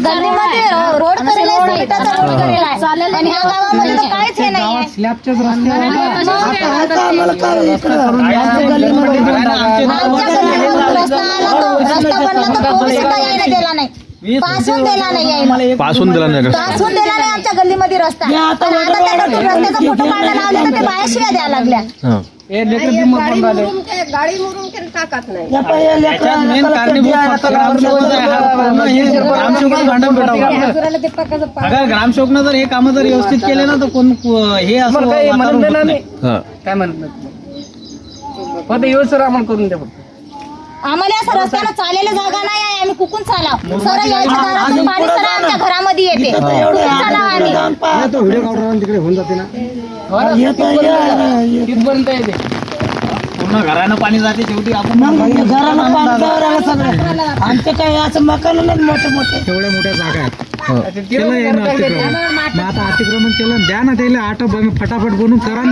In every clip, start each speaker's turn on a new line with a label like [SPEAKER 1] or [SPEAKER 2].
[SPEAKER 1] गल्लीमध्ये रोड करेल आहे, सिमेंटाचा रोड करेल आहे. आणि ह्या गावामध्ये तर काहीच हे नाही आहे.
[SPEAKER 2] स्लॅबचेच रस्ते आहे ना.
[SPEAKER 1] आमच्या गल्लीमध्ये रस्ता आला तो रस्ता बनला तर कोणी सुद्धा यायला दिला नाही पासून दिला नाही यायला
[SPEAKER 3] पासून दिला नाही रस्ता
[SPEAKER 1] पासून दिला नाही आमच्या गल्लीमध्ये रस्ता आणि आता त्या रस्त्याचा फोटो काढायला लावले तर ते बाया शिव्या द्यायला लागल्या
[SPEAKER 3] हा.
[SPEAKER 2] हे लेकरं बिमार पण झाले. याच्यात मेन कारणीभूत फक्त ग्रामसेवकच आहे. हा पूर्ण हे ग्रामसेवकाचं भांडण पेटावं. अगर ग्रामसेवकनं जर हे कामं जर व्यवस्थित केले ना तर कोण हे असं वातावरण होत नाही. काय म्हणत नाही फक्त व्यवस्थित आम्हाला करून द्या फक्त
[SPEAKER 1] आम्हाला असं रस्त्यानं चालायला जागा नाही आहे आम्ही कुकून चालाव. सरळ यायच्या दारातून पाणी सरळ आमच्या घरामध्ये येते. कुकून चालाव आम्ही.
[SPEAKER 2] तिथपर्यंत येते. पूर्ण घरानं पाणी जाते शेवटी आपण
[SPEAKER 4] आमचं काय असं मकान मोठे मोठे.
[SPEAKER 2] तेवढ्या मोठ्या जागा आहेत.
[SPEAKER 3] हा.
[SPEAKER 2] केलं आहे ना अतिक्रमण. मग आता अतिक्रमण केलं द्या ना त्याला आठ ब- फटाफट बनवून करा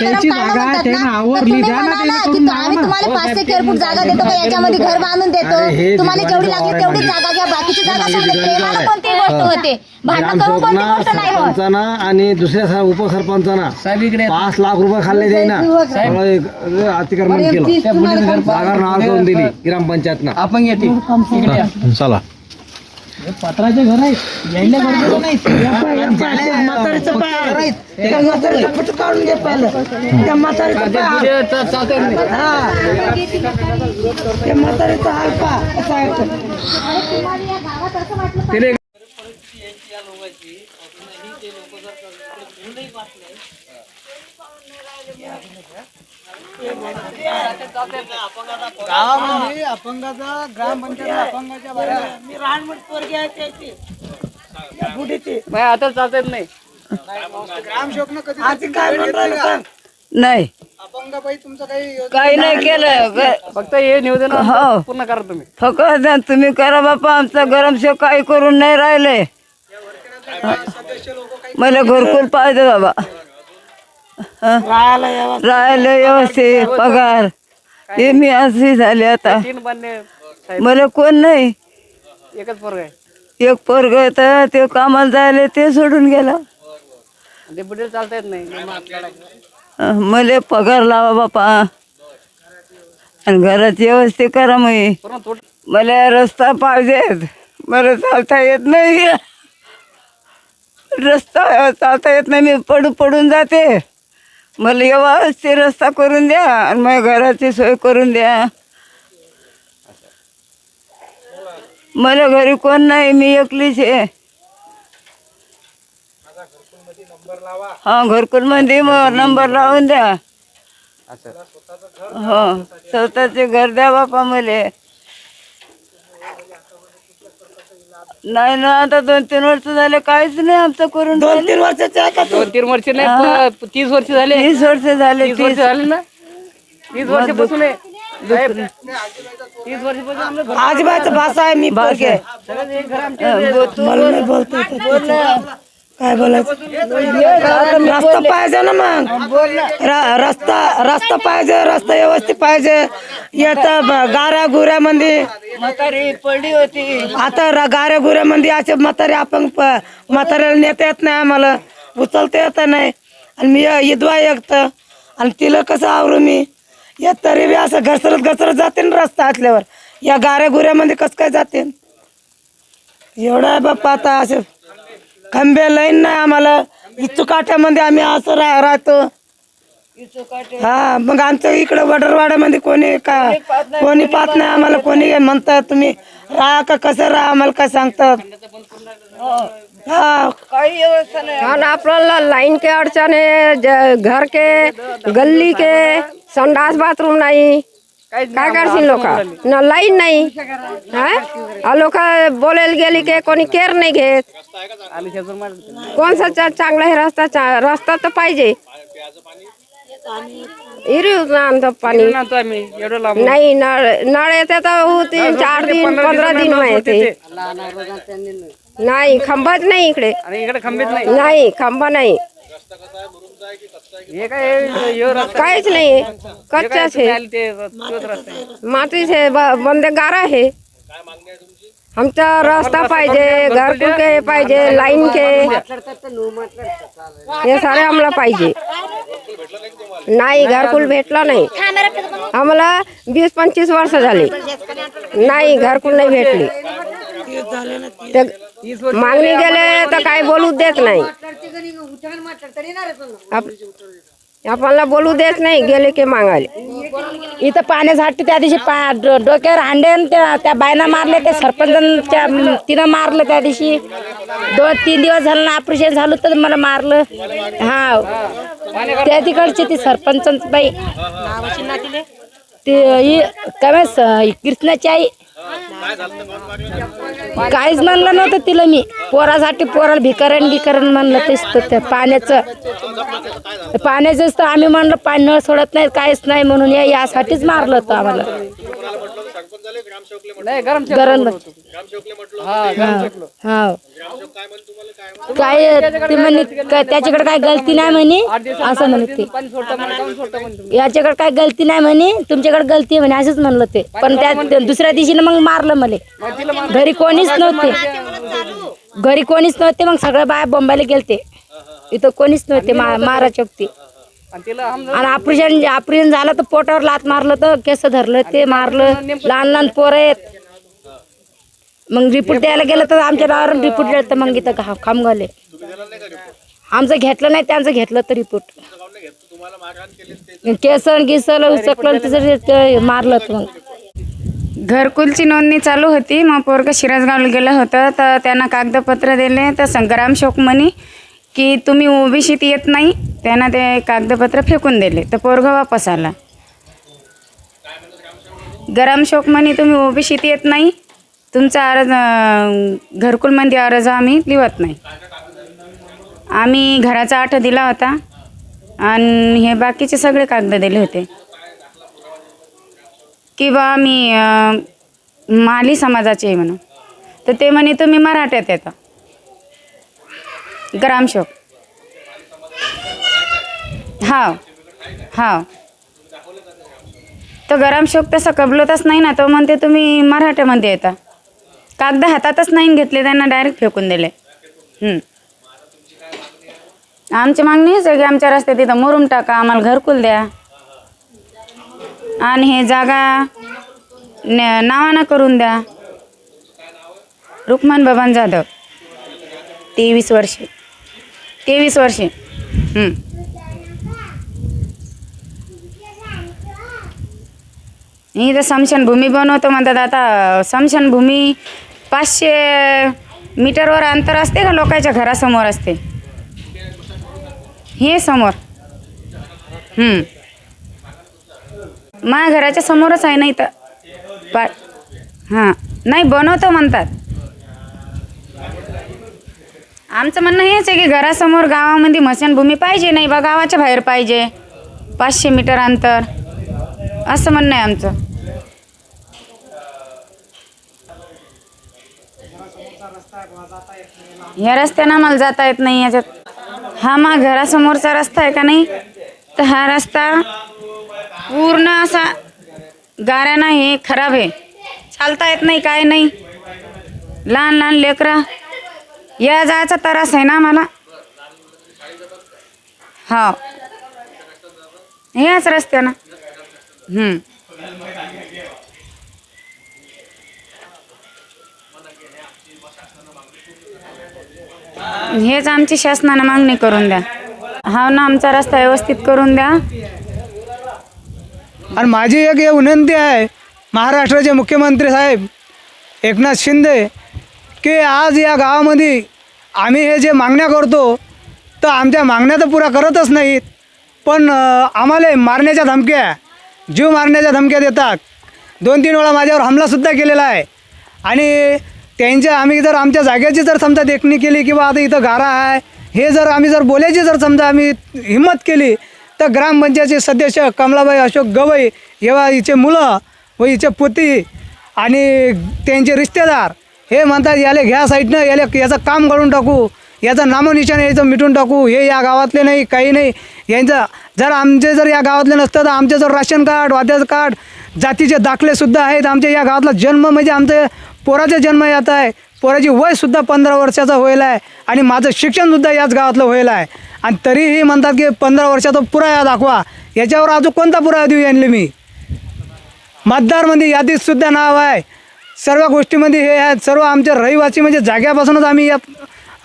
[SPEAKER 2] त्यांची जागा आहे, त्यांना
[SPEAKER 1] ना.
[SPEAKER 2] आवरली, द्या ना त्याला
[SPEAKER 1] ना
[SPEAKER 2] करून
[SPEAKER 1] आम्ही. तुम्हाला पाच फूट जागा देतो का? याच्यामध्ये घर बांधून देतो. तुम्हाला जेवढी लागली तेवढी जागा घ्या. बाकीची जागा सोडली तेव्हा कोणती गोष्ट होते. भांडण करून कोणती गोष्ट नाही होत.
[SPEAKER 5] सरपंचाना आणि दुसऱ्या सा- उपसरपंचाना
[SPEAKER 2] साहेब इकडे
[SPEAKER 5] पाच लाख रुपये खाल्ले जाईना सगळं एक- अतिक्रमण केलं.
[SPEAKER 2] त्या मुलीचं घर
[SPEAKER 5] जागा नाव करून दिली ग्रामपंचायतनं.
[SPEAKER 2] आपण येते. इकडे या.
[SPEAKER 3] चला.
[SPEAKER 2] हे पत्राचे घर आहेत. यायला गरजेचं नाही.
[SPEAKER 4] म्हातारीचं पाय. त्या म्हातारीचं फोटो काढून घे पहिलं. त्या म्हातारीचं पाय. हा. त्या म्हातारीचं हाल पा. कसं आहे. तो.
[SPEAKER 2] तिने गावामध्ये अपंगाचा ग्रामपंचायत अपंगाच्या बाहेर
[SPEAKER 4] मी लहानमोठी पोरगी आहे त्याची. त्या बुढीची.
[SPEAKER 2] बाई, आता चालता येत नाही?
[SPEAKER 4] आधी काय सांग.
[SPEAKER 6] नाही.
[SPEAKER 2] अपंगाबाई तुमचं काही
[SPEAKER 6] काही नाही केलं.
[SPEAKER 2] फक्त हे निवेदन
[SPEAKER 6] हो.
[SPEAKER 2] पूर्ण करा तुम्ही.
[SPEAKER 6] फक्त तुम्ही करा बापा आमचा गरम शेव काही करून नाही राहिले. मला घरकुल पाहिजे बाबा.
[SPEAKER 4] राहायला
[SPEAKER 6] राहायला व्यवस्थित पगार. हे मी अशी झाली आता. मला कोण नाही.
[SPEAKER 2] एकच पोरग आहे.
[SPEAKER 6] एक पोरग तर ते कामाला जायला ते सोडून गेला.
[SPEAKER 2] चालता येत नाही.
[SPEAKER 6] मला पगार लावा बापा. आणि घरात व्यवस्थित करा मी. मला रस्ता पाहिजेत मला चालता येत नाही. रस्ता चालता येत नाही मी पडू पडून जाते. मला व्यवस्थित रस्ता करून द्या आणि माझ्या घराची सोय करून द्या. मला घरी कोण नाही मी एकलीच आहे. हा घरकुलमध्ये मग नंबर लावून द्या. हो स्वतःचे घर द्या बापा मले. नाही ना आता दोन तीन वर्ष झाले काहीच नाही आमचं करून
[SPEAKER 4] दोन तीन वर्षाचे आहे का तू
[SPEAKER 2] दोन तीन वर्ष नाही प- तीस वर्ष झाले.
[SPEAKER 6] तीस वर्ष झाले
[SPEAKER 2] तीस वर्ष
[SPEAKER 6] तीस.
[SPEAKER 2] झाले ना? तीस वर्षापासून आहे. साहेब, तीस वर्षापासून आमचं घर-
[SPEAKER 4] आजीबाईचं भाषा आहे मी पोरगी आहे.
[SPEAKER 2] सगळं हे घर आमचे
[SPEAKER 4] मला नाही बोलता येत. काय बोलायचं? रस्ता पाहिजे ना मग. र- रस्ता रस्ता पाहिजे रस्ता व्यवस्थित पाहिजे. येत गाऱ्या गुऱ्यामध्ये
[SPEAKER 6] म्हातारी पडली होती
[SPEAKER 4] आता र- गाऱ्या गुऱ्यामध्ये असे म्हातारे आपण प- म्हाताऱ्याला नेता येत नाही आम्हाला. उचलता येत नाही. आणि मी इदवा एकत आणि तिला कसं आवरू मी? येत तरी बी असं घसरत घसरत जाते ना रस्ता असल्यावर या गाऱ्या गुऱ्यामध्ये कसं काय जाते? एवढं आहे बाप्पा आता असं खंबे लाईन नाही आम्हाला. इचुकाट्यामध्ये आम्ही असं रा राहतो. हा मग आमच्या इकडं वडरवाड्यामध्ये कोणी का कोणी पाहत नाही आम्हाला. कोणी म्हणतात तुम्ही राहा का कसं राहा आम्हाला काय सांगतात? हा.
[SPEAKER 6] काही व्यवस्था नाही.
[SPEAKER 7] और आपला लाइन के अड़चन है ज- घर के गल्ली के संडास बाथरूम नाही. काय करशील लोक? न लाईन नाही? हा? लोक बोलायला गेली की कोणी केअर नाही घेत?
[SPEAKER 2] आम्ही शेजार मार
[SPEAKER 7] कोणसा चा- चांगला आहे रस्ता चा- रस्ता तर पाहिजे. इरी आणतो पाणी.
[SPEAKER 2] आणतो आम्ही एवढं लांब.
[SPEAKER 7] नाही नळ नळ येते तर हो तीन चार दिन पंधरा दिन येते नाही खंबाच नाही इकडे.
[SPEAKER 2] आणि इकडे खंबीत
[SPEAKER 7] काहीच नाही. कच्चाच आहे. मातीचे बंदे गारा आहे. आमचा रस्ता पाहिजे घरकुल के पाहिजे लाईन के हे सारे आम्हाला पाहिजे. नाही घरकुल भेटला नाही. आम्हाला वीस पंचवीस वर्ष झाली. नाही घरकुल नाही भेटली. ते मागणी गेले तर काय बोलू देत नाही. आप- आपल्याला बोलू देत नाही गेले की मागायला.
[SPEAKER 1] इथं पाण्यासाठी त्या दिवशी पा डो- डोक्यावर हांडे आणि त्या त्या बायना मारले ते सरपंचांच्या तिनं मारलं त्या दिवशी. दोन तीन दिवस झालं ना ऑपरेशन झालं तर मला मारलं. हा. त्या तिकडची ती सरपंच बाई. ती ही काय माहीत, स- कृष्णाची आई. काहीच म्हणलं नव्हतं तिला मी. पोरासाठी पोराला भिकारण भिकारण म्हणलं तेच तर ते पाण्याचं. पाण्याचंच तर आम्ही म्हणलं पाणी नळ सोडत नाही काहीच नाही म्हणून या यासाठीच मारलं होतं आम्हाला. गरम हा काय ते म्हणे काय त्याच्याकडे काय गलती नाही म्हणे. असं म्हणे ते. याच्याकडे काय गलती नाही म्हणे? तुमच्याकडे गलती आहे म्हणे असंच म्हणलं ते. पण त्या दुसऱ्या दिवशी मग मारलं मला. घरी कोणीच नव्हते. घरी कोणीच नव्हते मग सगळ्या बाया बॉम्बायला गेलते. इथं कोणीच नव्हते मा मारा चोपती आणि ऑपरेशन ऑपरेशन झालं तर पोटावर लात मारलं तर केस धरलं ते मारलं. लहान लहान पोरं आहेत. मग रिपोर्ट द्यायला गेलं तर आमच्या नावावर रिपोर्ट दिलं तर मग इथं खा- खामगावले. आमचं घेतलं नाही त्यांचं घेतलं तर रिपोर्ट केसन गिसल उचकलं तिचं ते मारलं तर मग.
[SPEAKER 3] घरकुलची नोंदणी चालू होती. मग पोरग शिरसगावला गेलं होतं. तर त्यांना कागदपत्र दिले. तर संग्राम शोक म्हणे की तुम्ही ओबीसीत येत नाही त्यांना ते कागदपत्र फेकून दिले. तर पोरग वापस आला. गरम शोक म्हणे तुम्ही ओबीसीत येत नाही तुमचा अर्ज घरकुलमध्ये अर्ज आम्ही लिहत नाही. आम्ही घराचा आठ दिला होता आणि हे बाकीचे सगळे कागद दिले होते. की बा मी माली समाजाचे म्हणून. तर ते म्हणे तुम्ही मराठ्यात येता. ग्रामशोक हाव हाव. तो गरमशोक तसं कबलतच नाही ना तो म्हणते तुम्ही मराठ्यामध्ये येता. कागद हातातच नाही घेतले त्यांना डायरेक्ट फेकून दिले. आमची मागणी हेच आहे की आमच्या रस्त्यात तिथं मोरून टाका आम्हाला घरकुल द्या. आणि हे जागा न नावानं करून द्या. रुक्मान बाबान जाधव तेवीस वर्षे. तेवीस वर्षे. हं. इथं स्मशानभूमी बनवतो म्हणतात. आता स्मशानभूमी पाचशे मीटरवर अंतर असते का लोकांच्या घरासमोर असते? हे समोर. माझ्या घराच्या समोरच आहे ना इथं? पा हां. नाही बनवतो म्हणतात. आमचं म्हणणं हेच आहे की घरासमोर गावामध्ये मशानभूमी पाहिजे नाही बा गावाच्या बाहेर पाहिजे. पाचशे मीटर अंतर. असं म्हणणं आहे आमचं. या रस्त्यानं आम्हाला जाता येत नाही याच्यात. हा मा घरासमोरचा रस्ता आहे का नाही? तर हा रस्ता पूर्ण असा गाऱ्यानं हे खराब आहे. चालता येत नाही काय नाही. लहान लहान लेकरं. या जायचा त्रास आहे ना आम्हाला? हा. याच रस्त्यानं. हं. हेच आमची शासनानं मागणी करून द्या. हा ना आमचा रस्ता व्यवस्थित करून द्या.
[SPEAKER 2] आणि माझी एक विनंती आहे महाराष्ट्राचे मुख्यमंत्री साहेब एकनाथ शिंदे की आज या गावामध्ये आम्ही हे जे मागण्या करतो तर आमच्या मागण्या तर पुऱ्या करतच नाहीत. पण आम्हाला मारण्याच्या धमक्या जीव मारण्याच्या धमक्या देतात. दोन तीन वेळा माझ्यावर हमलासुद्धा केलेला आहे. आणि त्यांच्या आम्ही जर आमच्या जागेची जर समजा देखणी केली किंवा आता इथं गारा आहे हे जर आम्ही जर बोलायची जर समजा आम्ही हिंमत केली तर ग्रामपंचायतचे सदस्य कमलाबाई अशोक गवई हेवा हिचे मुलं व हिचे पुती आणि त्यांचे रिश्तेदार हे म्हणतात याले घ्या साईडनं याले याचं काम काढून टाकू. याचं नामनिशाण याचं मिटून टाकू. हे या गावातले नाही काही नाही. यांचं जर आमचे जर या गावातले नसतं तर आमचे जर राशन कार्ड वाद्याचं कार्ड जातीचे दाखलेसुद्धा आहेत. आमच्या या गावातला जन्म म्हणजे आमचे पोराचा जन्म यात आहे पोराची वयसुद्धा पंधरा वर्षाचा होईल आहे. आणि माझं शिक्षणसुद्धा याच गावातलं होईल आहे. आणि तरीही म्हणतात की पंधरा वर्षाचा पुराया दाखवा. याच्यावर अजून कोणता पुरावा देऊ यांनी मी? मतदारमध्ये यादीतसुद्धा नाव आहे. सर्व गोष्टीमध्ये हे आहेत. सर्व आमच्या रहिवासी म्हणजे जाग्यापासूनच आम्ही या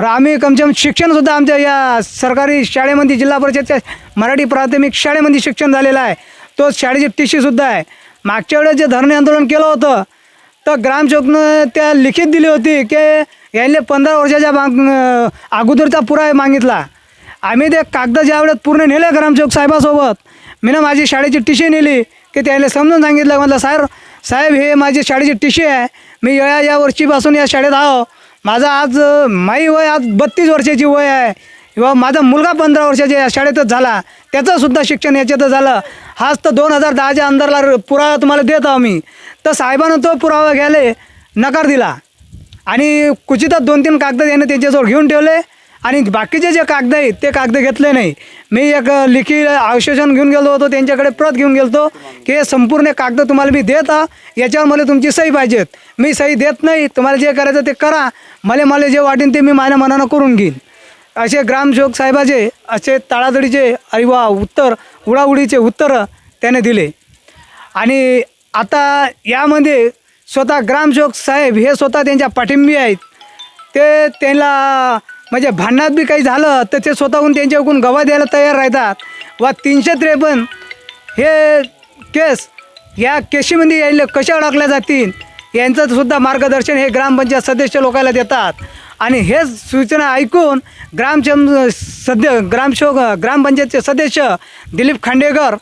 [SPEAKER 2] आम्ही कमसे कम शिक्षणसुद्धा आमच्या या सरकारी शाळेमध्ये जिल्हा परिषदच्या मराठी प्राथमिक शाळेमध्ये शिक्षण झालेलं आहे. तो शाळेची टी सीसुद्धा आहे. मागच्या वेळेस जे धरणे आंदोलन केलं होतं तर ग्रामसेवकनं त्या लिखित दिली होती की यांनी पंधरा वर्षाच्या माग अगोदरचा पुरावा मागितला. आम्ही ते कागद ज्या वेळेस पूर्ण नेले ग्रामसेवक साहेबासोबत मी ना माझी शाळेची टिशी नेली की त्याला समजून सांगितलं. म्हटलं साहेब साहेब हे माझी शाळेची टिशी आहे. मी या या वर्षीपासून या शाळेत आहो. माझा आज माई वय आज बत्तीस वर्षाची वय आहे. किंवा माझा मुलगा पंधरा वर्षाच्या या शाळेतच झाला. त्याचंसुद्धा शिक्षण याच्यातच झालं. हाच तर दोन हजार दहाच्या अंदरला र- पुरावा तुम्हाला देत आहो मी. तर साहेबानं तो पुरावा घ्यायला नकार दिला. आणि कुचितच दोन तीन कागद याने त्यांच्याजवळ घेऊन ठेवले. आणि बाकीचे जे कागद आहेत ते कागद घेतले नाही. मी एक लिखी आश्वासन घेऊन गेलो होतो त्यांच्याकडे प्रत घेऊन गेलो की हे संपूर्ण कागद तुम्हाला मी देत आ याच्यावर मला तुमची सही पाहिजेत. मी सही देत नाही तुम्हाला जे करायचं ते करा. मला मला जे वाटेन ते मी माझ्या मनानं करून घेईन. असे ग्रामसेवक साहेबाचे असे ताळातडीचे अरे वा उत्तर उडाउडीचे उत्तरं त्याने दिले. आणि आता यामध्ये स्वतः ग्रामसेवक साहेब हे स्वतः त्यांच्या पाठिंबी आहेत. ते त्यांना म्हणजे भांडणात बी काही झालं तर ते स्वतःहून त्यांच्याकडून गवा द्यायला तयार राहतात. व तीनशे त्रेपन्न. हे केस या केशीमध्ये यायला कशा अडकल्या जातील? यांचं सुद्धा मार्गदर्शन हे ग्रामपंचायत सदस्य लोकांना देतात. आणि हेच सूचना ऐकून ग्रामचम सद्य ग्रामशोक ग्रामपंचायतचे सदस्य दिलीप खांडेकर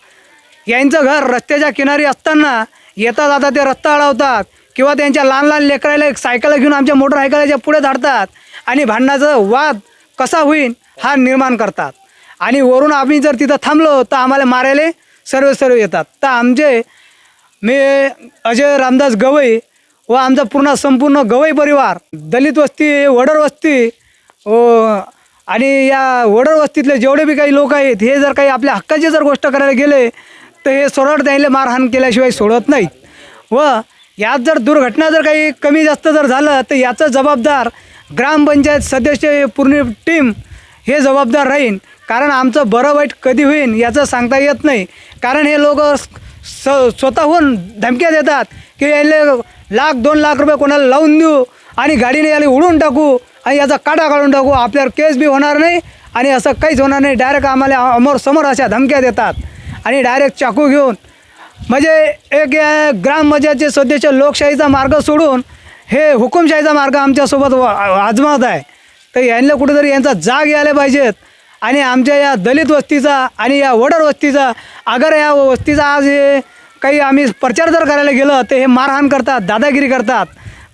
[SPEAKER 2] यांचं घर रस्त्याच्या किनारी असताना येता जाता ते रस्ता अडवतात किंवा त्यांच्या लहान लहान लेकराला एक सायकल घेऊन आमच्या मोटरसायकलच्या पुढे धाडतात. आणि भांडणाचं वाद कसा होईल हा निर्माण करतात. आणि वरून आम्ही जर तिथं थांबलो तर आम्हाला मारायला सर्व सर्व येतात. तर आमचे मी अजय रामदास गवई व आमचा पूर्ण संपूर्ण गवई परिवार दलित वस्ती वडर वस्ती व आणि या वडर वस्तीतले जेवढे बी काही लोक आहेत हे जर काही आपल्या हक्काची जर गोष्ट करायला गेले तर हे सरळ त्याला मारहाण केल्याशिवाय सोडत नाहीत. व यात जर दुर्घटना जर काही कमी जास्त जर झालं तर याचं जबाबदार ग्रामपंचायत सदस्य हे पूर्ण टीम हे जबाबदार राहीन. कारण आमचं बरं वाईट कधी होईल याचं सांगता येत नाही. कारण हे लोक स स्वतःहून धमक्या देतात की याले लाख दोन लाख रुपये कोणाला लावून देऊ आणि गाडीने याला उडून टाकू आणि याचा काटा काढून टाकू. आपल्यावर केस बी होणार नाही आणि असं काहीच होणार नाही. डायरेक्ट आम्हाला अमोर समोर अशा धमक्या देतात आणि डायरेक्ट चाकू घेऊन. म्हणजे एक या ग्रामपंचायतचे सदस्य लोकशाहीचा मार्ग सोडून हे हुकुमशाहीचा मार्ग आमच्यासोबत आजमावत आहे. तर यांना कुठेतरी यांचा जाग यायला पाहिजेत. आणि आमच्या या दलित वस्तीचा आणि या वडर वस्तीचा अगर या वस्तीचा आज हे काही आम्ही प्रचार जर करायला गेलं तर हे मारहाण करतात दादागिरी करतात.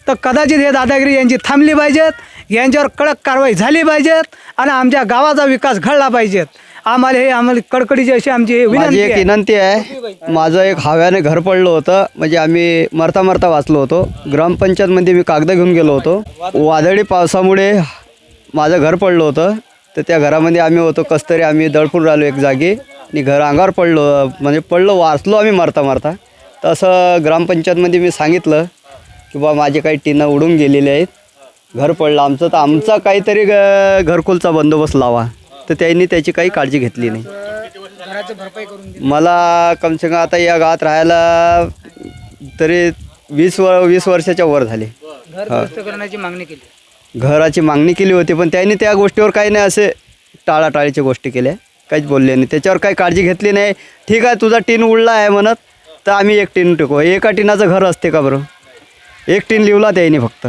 [SPEAKER 2] तर कदाचित हे दादागिरी यांची थांबली पाहिजेत यांच्यावर कडक कारवाई झाली पाहिजेत आणि आमच्या गावाचा विकास घडला पाहिजेत. आम्हाला हे आम्हाला कडकडीची अशी आमची हे
[SPEAKER 8] माझी
[SPEAKER 2] विनंती
[SPEAKER 8] एक
[SPEAKER 2] आहे.
[SPEAKER 8] विनंती आहे. माझं एक हव्याने घर पडलं होतं. म्हणजे आम्ही मरता मरता वाचलो होतो. ग्रामपंचायतमध्ये मी कागद घेऊन गेलो होतो. वादळी पावसामुळे माझं घर पडलं होतं. तर त्या घरामध्ये आम्ही होतो. कस्तरी आम्ही दडपून राहिलो एक जागी. आणि घर अंगावर पडलो. म्हणजे पडलो वाचलो आम्ही मरता मरता. तसं ग्रामपंचायतमध्ये मी सांगितलं की बा माझे काही टिनं उडून गेलेले आहेत. घर पडलं. आमचं तर आमचा काहीतरी घरकुलचा बंदोबस्त लावा. तर त्यांनी त्याची काही काळजी घेतली नाही. मला कम से कम आता या गावात राहायला तरी वीस व वीस वर्षाच्या वर झाले.
[SPEAKER 2] घर दुरुस्त करण्याची मागणी केली.
[SPEAKER 8] घराची मागणी केली होती पण त्यांनी त्या गोष्टीवर काही नाही असे टाळाटाळीच्या गोष्टी केल्या. काहीच बोलले नाही. त्याच्यावर काही काळजी घेतली नाही. ठीक आहे तुझा टीन उडला आहे म्हणत तर आम्ही एक टीन टिकू एका टिनाचं घर असते का बरं? एक टीन लिवला त्यांनी फक्त.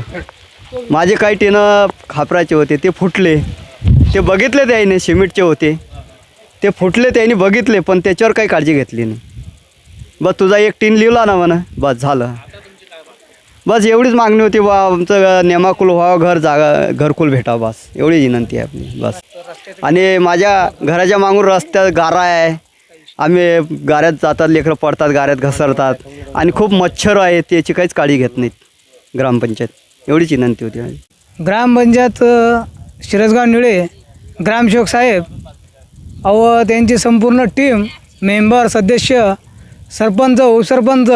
[SPEAKER 8] माझे काही टिनं खापराचे होते ते फुटले. ते बघितले त्याने सिमेंटचे होते. ते फुटले त्यांनी बघितले पण त्याच्यावर काही काळजी घेतली नाही. बस तुझा एक टीन लिवला ना म्हणा बस झालं. बस एवढीच मागणी होती बा आमचं नेमाकुल व्हावं घर जागा घरकुल भेटावं बस. एवढी विनंती आहे आपली बस. आणि माझ्या घराच्या मागून रस्त्यात गारा आहे. आम्ही गाऱ्यात जातात लेकरं पडतात गाऱ्यात घसरतात. आणि खूप मच्छर आहेत त्याची काहीच काळजी घेत नाहीत ग्रामपंचायत. एवढीच विनंती होती माझी.
[SPEAKER 2] ग्रामपंचायत शिरसगाव निळे ग्रामसेवक साहेब. अव त्यांची संपूर्ण टीम मेंबर सदस्य सरपंच उपसरपंच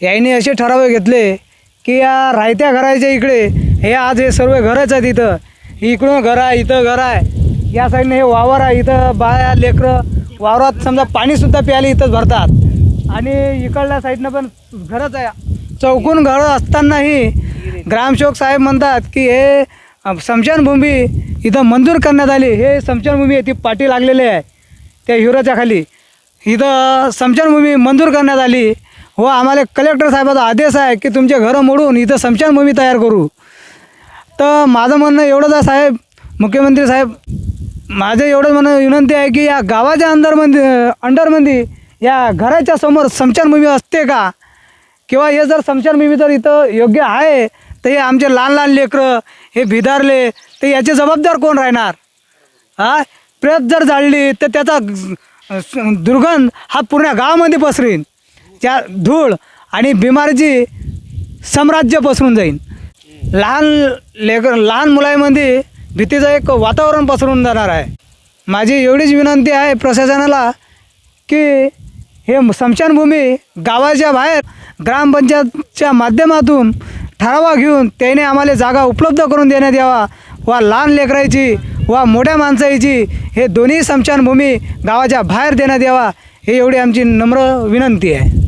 [SPEAKER 2] यांनी असे ठराव घेतले की या राहत्या घराच्या इकडे हे आज हे सर्व घरच आहेत इथं. इकडून घर आहे इथं घर आहे. या साईडने हे वावर आहे इथं बाया लेकरं वावरात समजा पाणीसुद्धा प्यायला इथंच भरतात. आणि इकडल्या साईडनं पण घरच आहे. चौकून घरं असतानाही ग्रामसेवक साहेब म्हणतात की हे स्मशानभूमी इथं मंजूर करण्यात आली. हे स्मशानभूमी आहे ती पाठी लागलेली आहे. त्या हिराच्या खाली. इथं स्मशानभूमी मंजूर करण्यात आली. व आम्हाला कलेक्टर साहेबाचा आदेश आहे की तुमचे घरं मोडून इथं स्मशानभूमी तयार करू. तर माझं म्हणणं एवढंच आहे साहेब. मुख्यमंत्री साहेब माझं एवढंच म्हणणं विनंती आहे की या गावाच्या अंदरमध्ये अंडरमध्ये या घराच्या समोर स्मशानभूमी असते का? किंवा हे जर स्मशानभूमी जर इथं योग्य आहे तर हे आमचे लहान लहान लेकरं हे भिदारले तर याचे जबाबदार कोण राहणार? हा? प्रेत जर जाळली तर त्याचा दुर्गंध हा पूर्ण गावामध्ये पसरेन. त्या धूळ आणि बिमारीची साम्राज्य पसरून जाईल लहान लेकर लहान मुलांमध्ये भीतीचं एक वातावरण पसरून जाणार आहे. माझी एवढीच विनंती आहे प्रशासनाला की हे स्मशानभूमी गावाच्या बाहेर ग्रामपंचायतच्या माध्यमातून ठरावा घेऊन त्याने आम्हाला जागा उपलब्ध करून देण्यात यावा. वा लहान लेकरायची वा मोठ्या माणसाची हे दोन्ही समशानभूमी गावाच्या बाहेर देण्यात यावा हे एवढी आमची नम्र विनंती आहे.